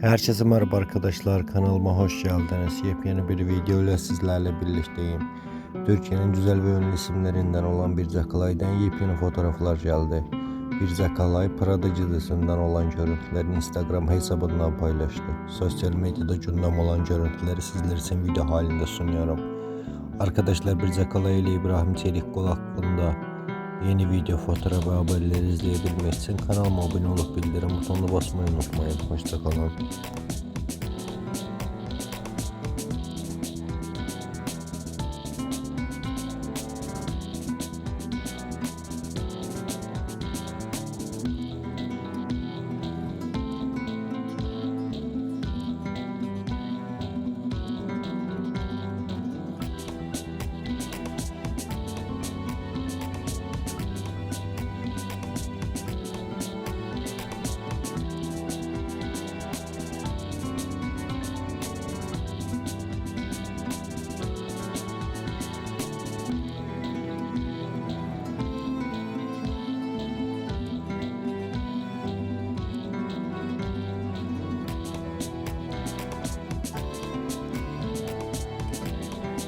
Herkese merhaba arkadaşlar kanalıma hoş geldiniz. Yepyeni bir video ile sizlerle birlikteyim. Türkiye'nin güzel ve ünlü isimlerinden olan bir Zakalay'dan yepyeni fotoğraflar geldi. Bir Zakalay Prada gecesinden olan görüntülerini Instagram hesabından paylaştı. Sosyal medyada gündem olan görüntüleri sizler için video halinde sunuyorum. Arkadaşlar bir Zakalay ile İbrahim Çelikkol hakkında Yeni video, fotoğraf ve haberleri izleyebilmek için kanalıma abone olup bildirim butonuna basmayı unutmayın. Hoşçakalın.